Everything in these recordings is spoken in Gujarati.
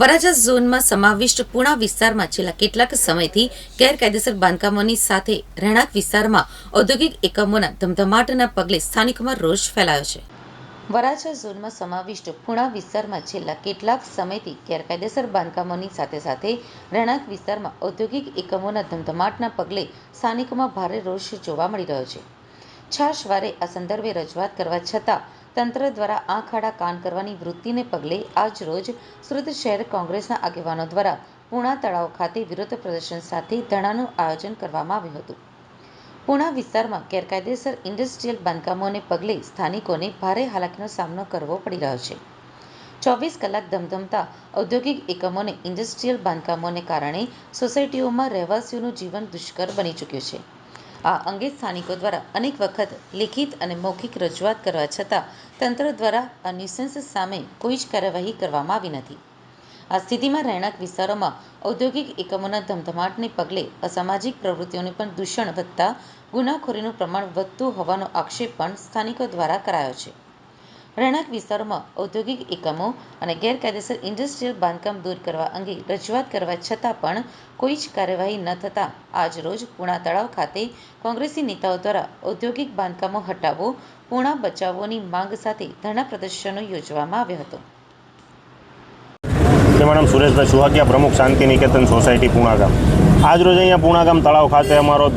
વરાછા ઝોનમાં સમાવિષ્ટ પુણા વિસ્તારમાં છેલ્લા કેટલાક સમયથી ગેરકાયદેસર બાંધકામોની સાથે રહેણાંક વિસ્તારમાં ઔદ્યોગિક એકમોના ધમધમાટના પગલે સ્થાનિકોમાં રોષ ફેલાયો છે. વરાછા ઝોનમાં સમાવિષ્ટ પુણા વિસ્તારમાં છેલ્લા કેટલાક સમયથી ગેરકાયદેસર બાંધકામોની સાથે સાથે રહેણાંક વિસ્તારમાં ઔદ્યોગિક એકમોના ધમધમાટના પગલે સ્થાનિકોમાં ભારે રોષ જોવા મળી રહ્યો છે. છાશવારે આ સંદર્ભે રજૂઆત કરવા છતાં તંત્ર દ્વારા આંખ આડા કાન કરવાની વૃત્તિને પગલે આજ રોજ સુરત શહેર કોંગ્રેસના આગેવાનો દ્વારા પૂણા તળાવ ખાતે વિરોધ પ્રદર્શન સાથે ધરણાનું આયોજન કરવામાં આવ્યું હતું. પૂણા વિસ્તારમાં ગેરકાયદેસર ઇન્ડસ્ટ્રીયલ બાંધકામોને પગલે સ્થાનિકોને ભારે હાલાકીનો સામનો કરવો પડી રહ્યો છે. ચોવીસ કલાક ધમધમતા ઔદ્યોગિક એકમોને ઇન્ડસ્ટ્રીયલ બાંધકામોને કારણે સોસાયટીઓમાં રહેવાસીઓનું જીવન દુષ્કર બની ચૂક્યું છે. આ અંગે સ્થાનિકો દ્વારા અનેક વખત લેખિત અને મૌખિક રજૂઆત કરવા છતાં તંત્ર દ્વારા આ ન્યુસન્સ સામે કોઈ જ કાર્યવાહી કરવામાં આવી નથી. આ સ્થિતિમાં રહેણાંક વિસ્તારોમાં ઔદ્યોગિક એકમોના ધમધમાટને પગલે અસામાજિક પ્રવૃત્તિઓને પણ દૂષણ વધતા ગુનાખોરીનું પ્રમાણ વધતું હોવાનો આક્ષેપ પણ સ્થાનિકો દ્વારા કરાયો છે. રહેણાંક વિસ્તારોમાં ઔદ્યોગિક એકમો અને ગેરકાયદેસર ઇન્ડસ્ટ્રીયલ બાંધકામ દૂર કરવા અંગે રજૂઆત કરવા છતાં પણ કોઈ જ કાર્યવાહી ન થતાં આજ રોજ પૂણા તળાવ ખાતે કોંગ્રેસી નેતાઓ દ્વારા ઔદ્યોગિક બાંધકામો હટાવો પૂણા બચાવોની માંગ સાથે ધરણા પ્રદર્શનો યોજવામાં આવ્યો હતો. મેડમ સુરેશભાઈ સુહાગિયા, પ્રમુખ શાંતિ નિકેતન સોસાયટી પૂણા ગામ. આજ રોજ અહીંયા પૂણા ગામ તળાવ ખાતે અમારો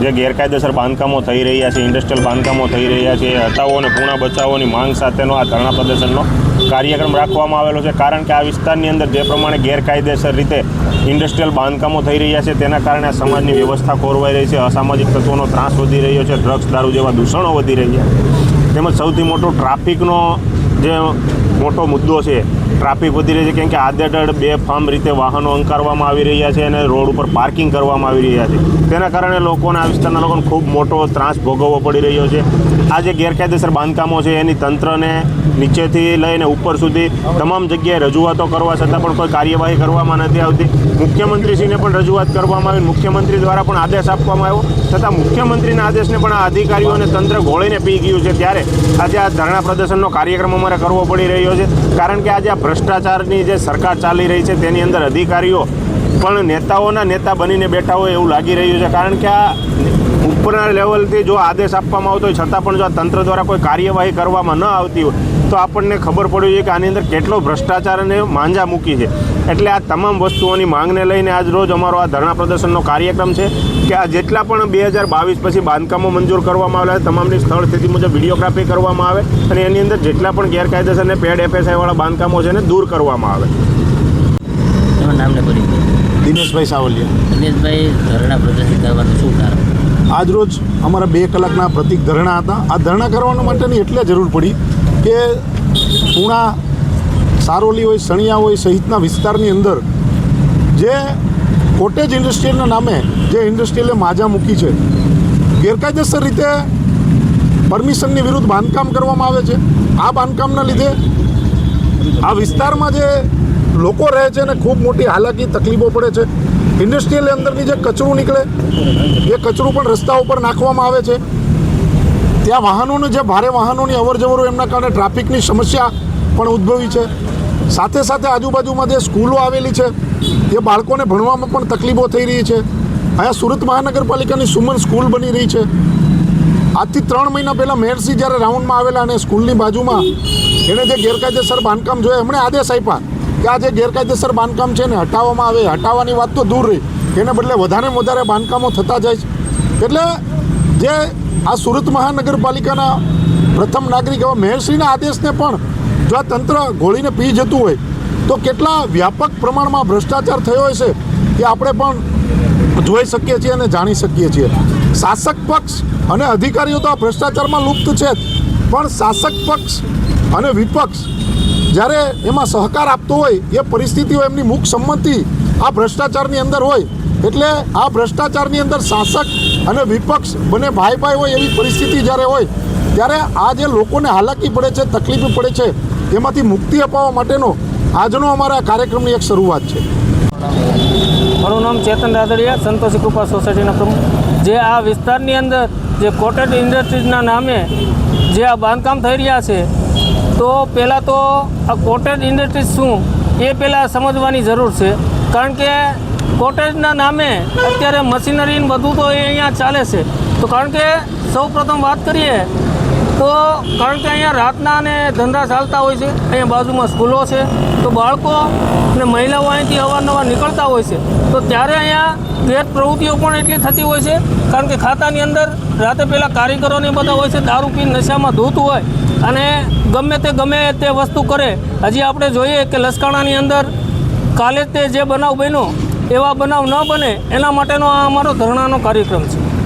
જે ગેરકાયદેસર બાંધકામો થઈ રહ્યા છે ઇન્ડસ્ટ્રીયલ બાંધકામો થઈ રહ્યા છે, હટાવો અને પૂણા બચાવોની માંગ સાથેનો આ ધરણા પ્રદર્શનનો કાર્યક્રમ રાખવામાં આવેલો છે. કારણ કે આ વિસ્તારની અંદર જે પ્રમાણે ગેરકાયદેસર રીતે ઇન્ડસ્ટ્રીયલ બાંધકામો થઈ રહ્યા છે, તેના કારણે સમાજની વ્યવસ્થા ખોરવાઈ રહી છે, અસામાજિક તત્વોનો ત્રાસ વધી રહ્યો છે ડ્રગ્સ દારૂ જેવા દૂષણો વધી રહ્યા તેમજ સૌથી મોટો ટ્રાફિકનો જે મોટો મુદ્દો છે ટ્રાફિક વધી રહી છે, કેમ કે બે ફાર્મ રીતે વાહનો અંકારવામાં આવી રહ્યા છે અને રોડ ઉપર પાર્કિંગ કરવામાં આવી રહ્યા છે. તેના કારણે લોકોને, આ વિસ્તારના લોકોને ખૂબ મોટો ત્રાસ ભોગવવો પડી રહ્યો છે. આ જે ગેરકાયદેસર બાંધકામો છે, એની તંત્રને નીચેથી લઈને ઉપર સુધી તમામ જગ્યાએ રજૂઆતો કરવા છતાં પણ કોઈ કાર્યવાહી કરવામાં નથી આવતી. મુખ્યમંત્રીશ્રીને પણ રજૂઆત કરવામાં આવી. મુખ્યમંત્રી દ્વારા પણ આદેશ આપવામાં આવ્યો. છતાં મુખ્યમંત્રીના આદેશને પણ આ અધિકારીઓ અને તંત્ર ઘોળીને પી ગયું છે. ત્યારે આજે આ ધરણા પ્રદર્શનનો કાર્યક્રમ અમારે કરવો પડી રહ્યો છે. કારણ કે આજે આ ભ્રષ્ટાચારની જે સરકાર ચાલી રહી છે તેની અંદર અધિકારીઓ પણ નેતાઓના નેતા બનીને બેઠા હોય એવું લાગી રહ્યું છે. કારણ કે આ ઉપરના લેવલથી જો આદેશ આપવામાં આવતો હોય છતાં પણ જો આ તંત્ર દ્વારા કોઈ કાર્યવાહી કરવામાં ન આવતી હોય તો આપણને ખબર પડવી જોઈએ કે આની અંદર કેટલો ભ્રષ્ટાચાર અને માંજા મૂકી છે. એટલે આ તમામ વસ્તુઓની માંગને લઈને આજ રોજ અમારો આ ધરણા પ્રદર્શનનો કાર્યક્રમ છે કે આ જેટલા પણ બે હજાર બાવીસ પછી બાંધકામો મંજૂર કરવામાં આવેલા તમામની સ્થળ સ્થિતિ મુજબ વિડીયોગ્રાફી કરવામાં આવે અને એની અંદર જેટલા પણ ગેરકાયદેસર અને પેડ એફએસઆઈવાળા બાંધકામો છે એને દૂર કરવામાં આવે. નામને પરિચય? દિનેશભાઈ સાવલિયા. દિનેશભાઈ ધરણા પ્રદર્શન કરવાનું શું કારણ? આજરોજ અમારા બે કલાકના પ્રતિક ધરણા હતા. આ ધરણા કરવા માટેની એટલે જરૂર પડી કે પૂણા, સારોલી હોય, સણિયા હોય સહિતના વિસ્તારની અંદર જે કોટેજ ઇન્ડસ્ટ્રીયલના નામે જે ઇન્ડસ્ટ્રીએ માજા મૂકી છે, ગેરકાયદેસર રીતે પરમિશનની વિરુદ્ધ બાંધકામ કરવામાં આવે છે. આ બાંધકામના લીધે આ વિસ્તારમાં જે લોકો રહે છે ને ખૂબ મોટી હાલાકી તકલીફો પડે છે. ઇન્ડસ્ટ્રીયલ અંદરની જે કચરું નીકળે, એ કચરું પણ રસ્તા ઉપર નાખવામાં આવે છે. ત્યાં વાહનોને જે ભારે વાહનોની અવર જવર એમના કારણે ટ્રાફિકની સમસ્યા પણ ઉદ્ભવી છે. સાથે સાથે આજુબાજુમાં જે સ્કૂલો આવેલી છે, એ બાળકોને ભણવામાં પણ તકલીફો થઈ રહી છે. અહીંયા સુરત મહાનગરપાલિકાની સુમન સ્કૂલ બની રહી છે. આજથી ત્રણ મહિના પહેલાં મેયરસી જ્યારે રાઉન્ડમાં આવેલા અને સ્કૂલની બાજુમાં એણે જે ગેરકાયદેસર બાંધકામ જોયા, એમણે આદેશ આપ્યા. કે આ જે ગેરકાયદેસર બાંધકામ છે ને હટાવવામાં આવે, હટાવવાની વાત તો દૂર રહી. એને બદલે વધારે વધારે બાંધકામો થતા જાય છે. એટલે જે આ સુરત મહાનગરપાલિકાના પ્રથમ નાગરિક એવા મેયરશ્રીના આદેશને પણ જો આ તંત્ર ઘોળીને પી જતું હોય, તો કેટલા વ્યાપક પ્રમાણમાં ભ્રષ્ટાચાર થયો છે એ આપણે પણ જોઈ શકીએ છીએ અને જાણી શકીએ છીએ. શાસક પક્ષ અને અધિકારીઓ તો આ ભ્રષ્ટાચારમાં લુપ્ત છે પણ શાસક પક્ષ અને વિપક્ષ જ્યારે એમાં સહકાર આપતો હોય, એ પરિસ્થિતિઓ એમની મુખ સંમતિ આ ભ્રષ્ટાચારની અંદર હોય. એટલે આ ભ્રષ્ટાચારની અંદર શાસક અને વિપક્ષ બંને ભાઈ ભાઈ હોય એવી પરિસ્થિતિ જ્યારે હોય, ત્યારે આ જે લોકોને હાલાકી પડે છે, તકલીફ પડે છે, એમાંથી મુક્તિ અપાવવા માટેનો આજનો અમારા કાર્યક્રમની એક શરૂઆત છે. મારું નામ ચેતન રાદડિયા, સંતોષી કૃપા સોસાયટીના પ્રમુખ. જે આ વિસ્તારની અંદર, જે કોટેડ ઇન્ડસ્ટ્રીઝના નામે જે આ બાંધકામ થઈ રહ્યા છે તો પહેલાં તો આ કોટેજ ઇન્ડસ્ટ્રીઝ શું? એ પહેલાં સમજવાની જરૂર છે. કારણ કે કોટેજના નામે અત્યારે મશીનરી બધું તો એ અહીંયા ચાલે છે. તો કારણ કે સૌ પ્રથમ વાત કરીએ, તો કારણ કે અહીંયા રાતના અને ધંધા ચાલતા હોય છે. અહીંયા બાજુમાં સ્કૂલો છે. તો બાળકો અને મહિલાઓ અહીંથી અવારનવાર નીકળતા હોય છે. તો ત્યારે અહીંયા ગેર પ્રવૃત્તિઓ પણ એટલી થતી હોય છે. કારણ કે ખાતાની અંદર રાતે પહેલાં કારીગરોને બધા હોય છે, દારૂ પી નશામાં ધૂત હોય. અને ગમે તે ગમે તે વસ્તુ કરે, હજી આપણે જોઈએ કે લસકાણાની અંદર કાલે તે જે બનાવ બન્યો, એવા બનાવ ન બને, એના માટેનો આ અમારો ધરણાનો કાર્યક્રમ છે.